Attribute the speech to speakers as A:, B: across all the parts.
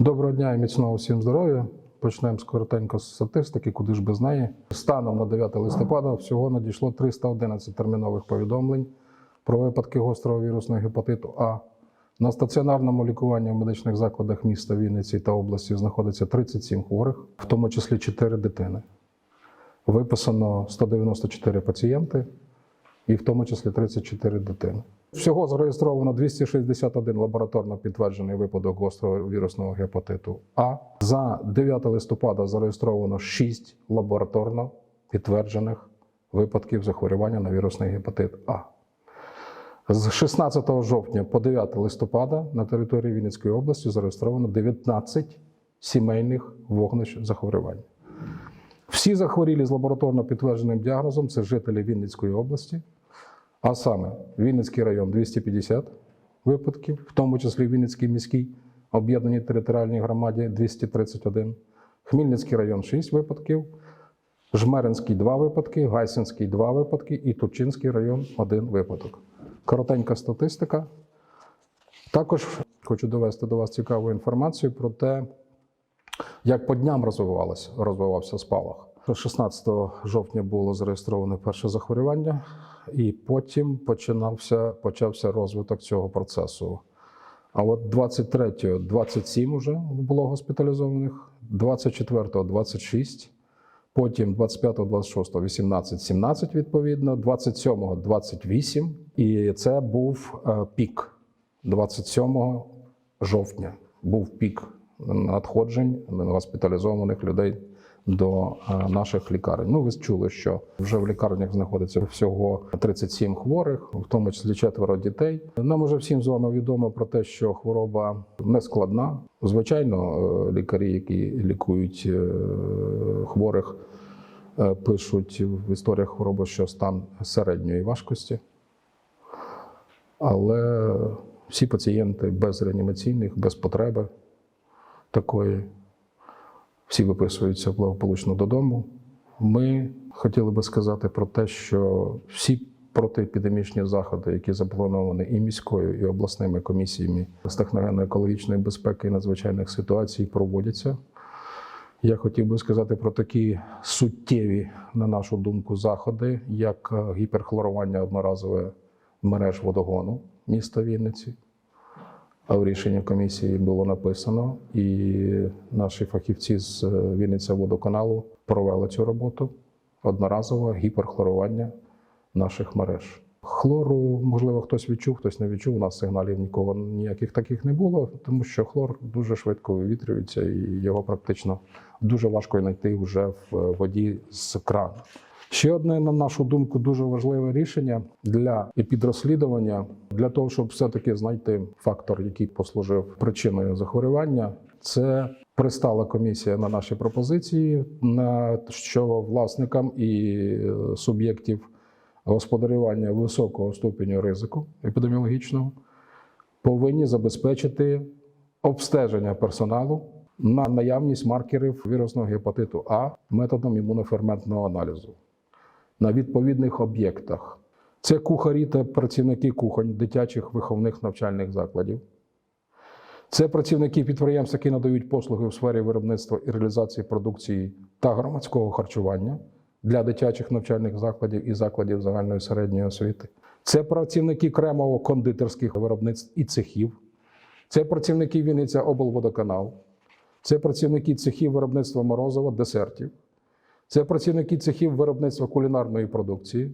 A: Доброго дня і міцного всім здоров'я. Почнемо з коротенько з статистики, куди ж без неї. Станом на 9 листопада всього надійшло 311 термінових повідомлень про випадки гострого вірусного гепатиту А. На стаціонарному лікуванні в медичних закладах міста Вінниці та області знаходиться 37 хворих, в тому числі 4 дитини. Виписано 194 пацієнти, і в тому числі 34 дитини. Всього зареєстровано 261 лабораторно підтверджений випадок гострого вірусного гепатиту А. За 9 листопада зареєстровано 6 лабораторно підтверджених випадків захворювання на вірусний гепатит А. З 16 жовтня по 9 листопада на території Вінницької області зареєстровано 19 сімейних вогнищ захворювань. Всі захворілі з лабораторно підтвердженим діагнозом це жителі Вінницької області, а саме Вінницький район 250 випадків, в тому числі Вінницький міський об'єднаній територіальній громаді 231, Хмельницький район 6 випадків, Жмеринський 2 випадки, Гайсинський 2 випадки і Турчинський район 1 випадок. Коротенька статистика. Також хочу довести до вас цікаву інформацію про те, як по дням розвивався спалах. 16 жовтня було зареєстроване перше захворювання, і потім починався, почався розвиток цього процесу. А от 23-го 27 вже було госпіталізованих, 24-го 26, потім 25-го, 26-го 18, 17 відповідно, 27-го 28, і це був е, пік 27 жовтня. Був пік надходжень госпіталізованих людей до е, наших лікарень. Ну, ви чули, що вже в лікарнях знаходиться всього 37 хворих, в тому числі четверо дітей. Нам уже всім з вами відомо про те, що хвороба не складна. Звичайно, е, лікарі, які лікують е, хворих, пишуть в історіях хвороби, що стан середньої важкості. Але всі пацієнти без реанімаційних, без потреби такої, всі виписуються благополучно додому. Ми хотіли би сказати про те, що всі протиепідемічні заходи, які заплановані і міською, і обласними комісіями з техногенно-екологічної безпеки і надзвичайних ситуацій, проводяться. Я хотів би сказати про такі суттєві, на нашу думку, заходи, як гіперхлорування одноразове мереж водогону міста Вінниці. А в рішенні комісії було написано, і наші фахівці з е, Вінниця водоканалу провели цю роботу одноразове гіперхлорування наших мереж. Хлору, можливо, хтось відчув, хтось не відчув. У нас сигналів нікого ніяких таких не було, тому що хлор дуже швидко вивітрюється, і його практично дуже важко знайти вже в воді з крану. Ще одне, на нашу думку, дуже важливе рішення для підрозслідування, для того, щоб все-таки знайти фактор, який послужив причиною захворювання, це пристала комісія на наші пропозиції, на що власникам і е, суб'єктів господарювання високого ступеню ризику епідеміологічного повинні забезпечити обстеження персоналу на наявність маркерів вірусного гепатиту А методом імуноферментного аналізу на відповідних об'єктах. Це кухарі та працівники кухонь дитячих виховних навчальних закладів. Це працівники підприємств, які надають послуги у сфері виробництва і реалізації продукції та громадського харчування для дитячих навчальних закладів і закладів загальної середньої освіти. Це працівники кремово-кондитерських виробництв і цехів. Це працівники Вінниця облводоканал. Це працівники цехів виробництва морозива, десертів. Це працівники цехів виробництва кулінарної продукції,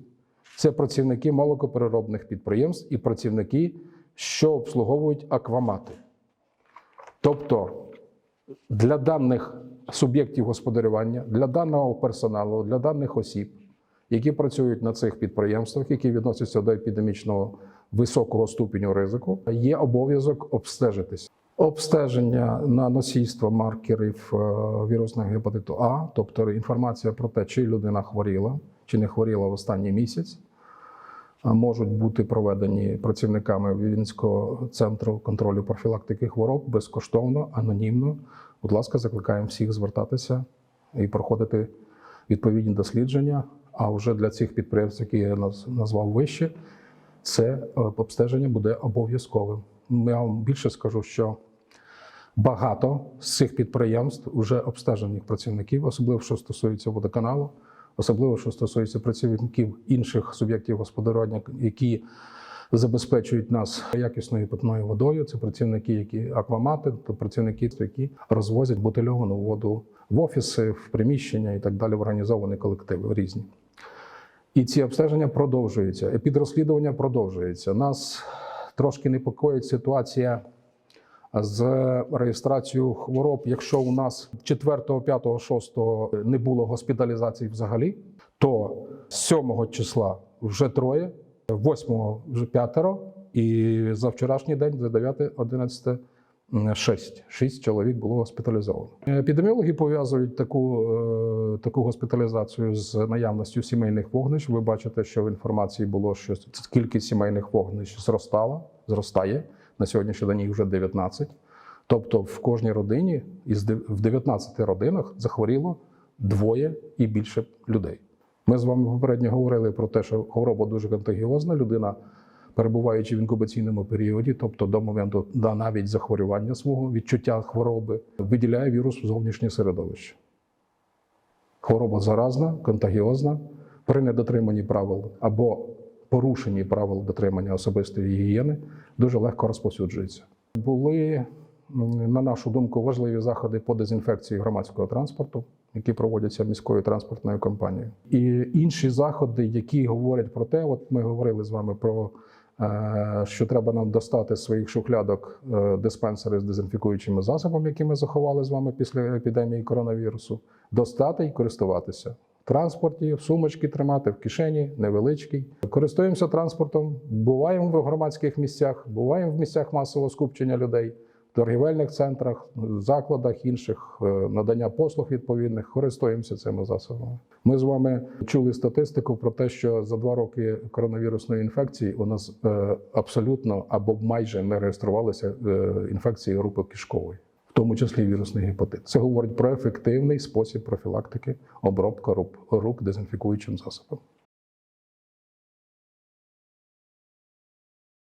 A: це працівники молокопереробних підприємств і працівники, що обслуговують аквамати. Тобто для даних суб'єктів господарювання, для даного персоналу, для даних осіб, які працюють на цих підприємствах, які відносяться до епідемічного високого ступеню ризику, є обов'язок обстежитись. Обстеження на носійство маркерів е, вірусного гепатиту А, тобто інформація про те, чи людина хворіла, чи не хворіла в останній місяць, можуть бути проведені працівниками Вінницького центру контролю профілактики хвороб безкоштовно, анонімно. Будь ласка, закликаємо всіх звертатися і проходити відповідні дослідження. А вже для цих підприємств, які я назвав вище, це е, обстеження буде обов'язковим. Я вам більше скажу, що Багато з цих підприємств вже обстежених працівників, особливо що стосується водоканалу, особливо що стосується працівників інших суб'єктів господарювання, які забезпечують нас якісною питною водою. Це працівники, які аквамати, то працівники, які розвозять бутильовану воду в офіси, в приміщення і так далі, в організовані колективи різні. І ці обстеження продовжуються. Підрозслідування продовжується. Нас трошки непокоїть ситуація з реєстрацією хвороб. Якщо у нас 4, 5, 6 не було госпіталізації взагалі, то 7 числа вже троє, 8 вже п'ятеро, і за вчорашній день, за 9, 11 Шість. Шість чоловік було госпіталізовано. Епідеміологи пов'язують таку, е, таку госпіталізацію з наявністю сімейних вогнищ. Ви бачите, що в інформації було, що кількість сімейних вогнищ зростала, зростає. На сьогоднішній день їх вже 19. Тобто в кожній родині із в 19 родинах захворіло двоє і більше людей. Ми з вами попередньо говорили про те, що хвороба дуже контагіозна. Людина перебуваючи в інкубаційному періоді, тобто до моменту да, навіть захворювання свого відчуття хвороби, виділяє вірус в зовнішнє середовище. Хвороба заразна, контагіозна при недотриманні правил або порушенні правил дотримання особистої гігієни дуже легко розповсюджується. Були, на нашу думку, важливі заходи по дезінфекції громадського транспорту, які проводяться міською транспортною компанією. І інші заходи, які говорять про те, от ми говорили з вами про е, що треба нам достати з своїх шухлядок е, диспенсери з дезінфікуючими засобами, які ми заховали з вами після епідемії коронавірусу, достати і користуватися. Транспорті, в сумочки тримати, в кишені, невеличкий. Користуємося транспортом, буваємо в громадських місцях, буваємо в місцях масового скупчення людей, в торгівельних центрах, закладах інших, е, надання послуг відповідних, користуємося цими засобами. Ми з вами чули статистику про те, що за два роки коронавірусної інфекції у нас е, абсолютно або майже не реєструвалися е, інфекції групи кишкової, тому числі вірусний гепатит. Це говорить про ефективний спосіб профілактики обробка рук, дезінфікуючим засобом.